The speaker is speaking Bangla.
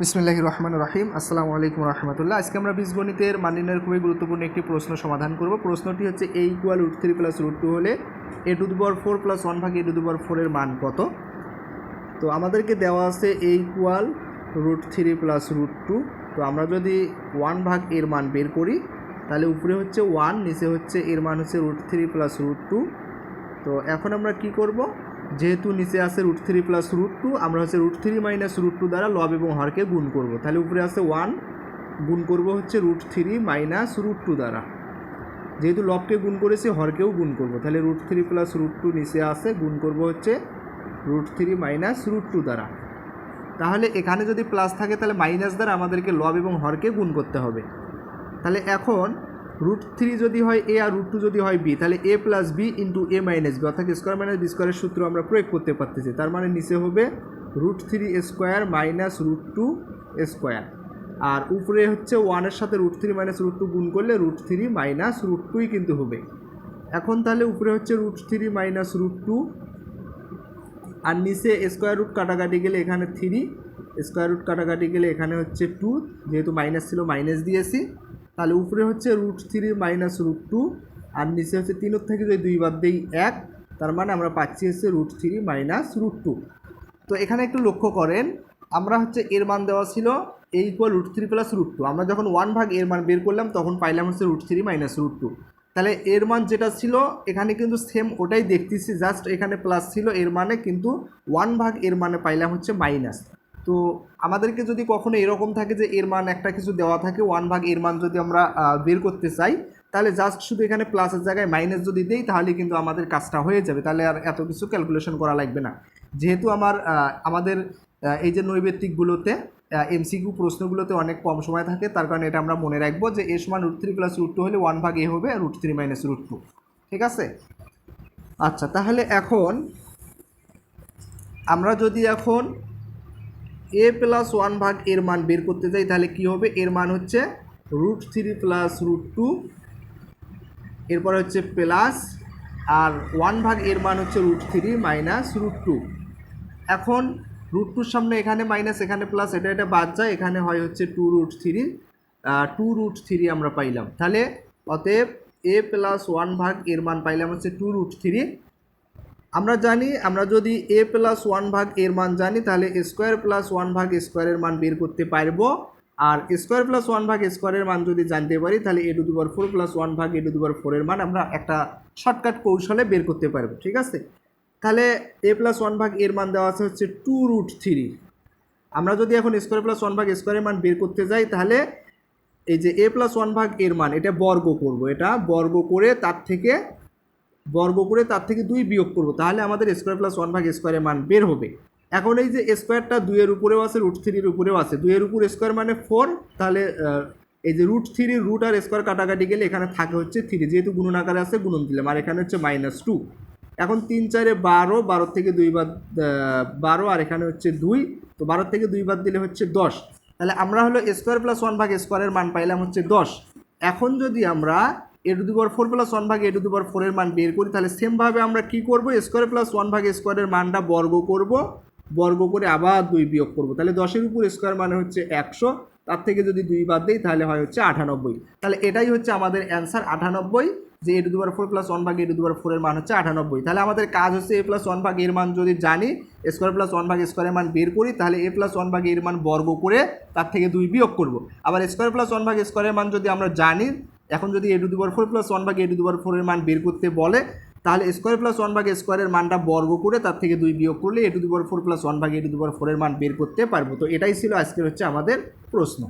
বিসমিল্লাহ রহমান রাহিম। আসসালামু আলাইকুম রহমতুল্লাহ। আজকে আমরা বীজগণিতের মান নির্ণয়ের খুবই গুরুত্বপূর্ণ একটি প্রশ্ন সমাধান করব। প্রশ্নটি হচ্ছে a equal root three plus root two হলে এ টু দুবার ফোর প্লাস ওয়ান ভাগ এ টু দুবার ফোরের মান কত? তো আমাদেরকে দেওয়া আছে a equal root three plus root two তো আমরা যদি ওয়ান ভাগ এর মান বের করি, তাহলে উপরে হচ্ছে ওয়ান নিচে হচ্ছে এর মান হচ্ছে root three plus root two তো এখন আমরা কি করব? যেহেতু নিচে আছে root three plus root two আমরা হচ্ছে root three minus root two দ্বারা লব এবং হরকে গুণ করব। তাহলে উপরে আছে ওয়ান গুণ করব হচ্ছে root three minus root two দ্বারা। যেহেতু লবকে গুণ করেছি, হরকেও গুণ করব। তাহলে root three plus root two নিচে আছে, গুণ করব হচ্ছে root three minus root two দ্বারা। তাহলে এখানে যদি প্লাস থাকে, তাহলে মাইনাস দ্বারা আমাদেরকে লব এবং হরকে গুণ করতে হবে। তাহলে এখন রুট থ্রি যদি হয় এ আর রুট টু যদি হয় বি তাহলে a plus b into a minus b অর্থাৎ স্কোয়ার মাইনাস বি স্কোয়ারের সূত্র আমরা প্রয়োগ করতে পারতেছি। তার মানে নিচে হবে root three square minus root two square আর উপরে হচ্ছে ওয়ানের সাথে root three minus root two গুণ করলে রুট থ্রি মাইনাস রুট টুই কিন্তু হবে। এখন তাহলে উপরে হচ্ছে root three minus root two আর নিচে স্কোয়ার রুট কাটাকাটি গেলে এখানে থ্রি স্কোয়ার রুট কাটাকাটি গেলে এখানে হচ্ছে টু যেহেতু মাইনাস ছিল মাইনাস দিয়েছি। তাহলে উপরে হচ্ছে root three minus root two আর নিচে হচ্ছে তিনের থেকে যদি দুই বাদ দিই এক, তার মানে আমরা পাচ্ছি হচ্ছে root three minus root two তো এখানে একটু লক্ষ্য করেন, আমরা হচ্ছে এর মান দেওয়া ছিল a equal root three plus root two আমরা যখন ওয়ান ভাগ এর মান বের করলাম, তখন পাইলাম হচ্ছে root three minus root two তাহলে এর মান যেটা ছিল, এখানে কিন্তু সেম ওটাই দেখতেছি জাস্ট এখানে প্লাস ছিল এর মানে কিন্তু ওয়ান ভাগ এর মানে পাইলাম হচ্ছে মাইনাস তো আমাদেরকে যদি কখনো এরকম থাকে যে এর মান একটা কিছু দেওয়া থাকে ওয়ান ভাগ এর মান যদি আমরা বের করতে চাই, তাহলে জাস্ট শুধু এখানে প্লাসের জায়গায় মাইনাস যদি দেই, তাহলে কিন্তু আমাদের কাজটা হয়ে যাবে। তাহলে আর এত কিছু ক্যালকুলেশন করা লাগবে না। যেহেতু আমার আমাদের এই যে নৈবেত্তিকগুলোতে এমসিকিউ প্রশ্নগুলোতে অনেক কম সময় থাকে, তার কারণে এটা আমরা মনে রাখব যে এ সমান root three plus root two হলে ওয়ান ভাগ এ হবে root three minus root two ঠিক আছে? আচ্ছা তাহলে এখন আমরা যদি এখন এ প্লাস ওয়ান ভাগ এর মান বের করতে যাই তাহলে কি হবে? এর মান হচ্ছে root three plus root two এরপর হচ্ছে প্লাস আর ওয়ান ভাগ এর মান হচ্ছে root three minus root two এখন রুট টুর সামনে এখানে মাইনাস এখানে প্লাস এটা এটা বাদ যায়, এখানে হয় হচ্ছে two root three two root three আমরা পাইলাম। তাহলে অতএব এ প্লাস ওয়ান ভাগ এর মান পাইলাম হচ্ছে টু রুট থ্রি আমরা জানি, আমরা যদি এ প্লাস ওয়ান ভাগ এর মান জানি, তাহলে স্কোয়ার প্লাস ওয়ান ভাগ স্কোয়ারের মান বের করতে পারব। আর স্কোয়ার প্লাস ওয়ান ভাগ স্কোয়ারের মান যদি জানতে পারি, তাহলে A two four plus one ভাগ এ টু দুবার ফোরের মান আমরা একটা শর্টকাট কৌশলে বের করতে পারব, ঠিক আছে? তাহলে এ প্লাস ওয়ান ভাগ এর মান দেওয়া আছে হচ্ছে টু রুট থ্রি আমরা যদি এখন স্কোয়ার প্লাস ওয়ান ভাগ স্কোয়ারের মান বের করতে যাই, তাহলে এই যে এ প্লাস ওয়ান ভাগ এর মান, এটা বর্গ করব, এটা বর্গ করে তার থেকে বর্গ করে তার থেকে দুই বিয়োগ করব, তাহলে আমাদের স্কোয়ার প্লাস ওয়ান ভাগ স্কোয়ারের মান বের হবে। এখন এই যে স্কোয়ারটা দুইয়ের উপরেও আছে রুট থ্রির উপরেও আছে, দুইয়ের উপর স্কোয়ার মানে ফোর তাহলে এই যে রুট থ্রির রুট আর স্কোয়ার কাটাকাটি গেলে এখানে থাকে হচ্ছে থ্রি যেহেতু গুণন আকারে আছে, গুণন দিলাম, আর এখানে হচ্ছে মাইনাস টু এখন তিন চারে বারো বারো থেকে দুই বাদ বারো, আর এখানে হচ্ছে দুই, তো বারো থেকে দুই বাদ দিলে হচ্ছে দশ। তাহলে আমরা হলো স্কোয়ার প্লাস ওয়ান ভাগ স্কোয়ারের মান পাইলাম হচ্ছে দশ। এখন যদি আমরা এ টু দুবার ফোর প্লাস ওয়ান ভাগ এ টু দুবার ফোরের মান বের করি, তাহলে সেমভাবে আমরা কি করব? স্কোয়ার প্লাস ওয়ান ভাগ স্কোয়ারের মানটা বর্গ করব, বর্গ করে আবার দুই বিয়োগ করব। তাহলে দশের উপর স্কোয়ার মানে হচ্ছে একশো, তার থেকে যদি দুই বাদ দিই, তাহলে হয় হচ্ছে আটানব্বই। তাহলে এটাই হচ্ছে আমাদের অ্যান্সার আটানব্বই, যে এ টু দুবার ফোর প্লাস ওয়ান ভাগ এ টু দুবার ফোরের মান হচ্ছে আটানব্বই। তাহলে আমাদের কাজ হচ্ছে এ প্লাস ওয়ান ভাগ এর মান যদি জানি স্কোয়ার প্লাস ওয়ান ভাগ স্কোয়ারের মান বের করি, তাহলে এ প্লাস ওয়ান ভাগ এর মান বর্গ করে তার থেকে দুই বিয়োগ করব। আবার স্কোয়ার প্লাস ওয়ান ভাগ স্কোয়ারের মান যদি আমরা জানি এখন যদি এ টু দুবার ফোর প্লাস ওয়ান ভাগ এ টু দুবার ফোরের মান বের করতে বলে, তাহলে স্কোয়ার প্লাস ওয়ান ভাগ স্কোয়ারের মানটা বর্গ করে তার থেকে দুই বিয়োগ করলে এ টু দুবার ফোর প্লাস ওয়ান ভাগ এ টু দুবার ফোরের মান বের করতে পারব। তো এটাই ছিল আজকের হচ্ছে আমাদের প্রশ্ন।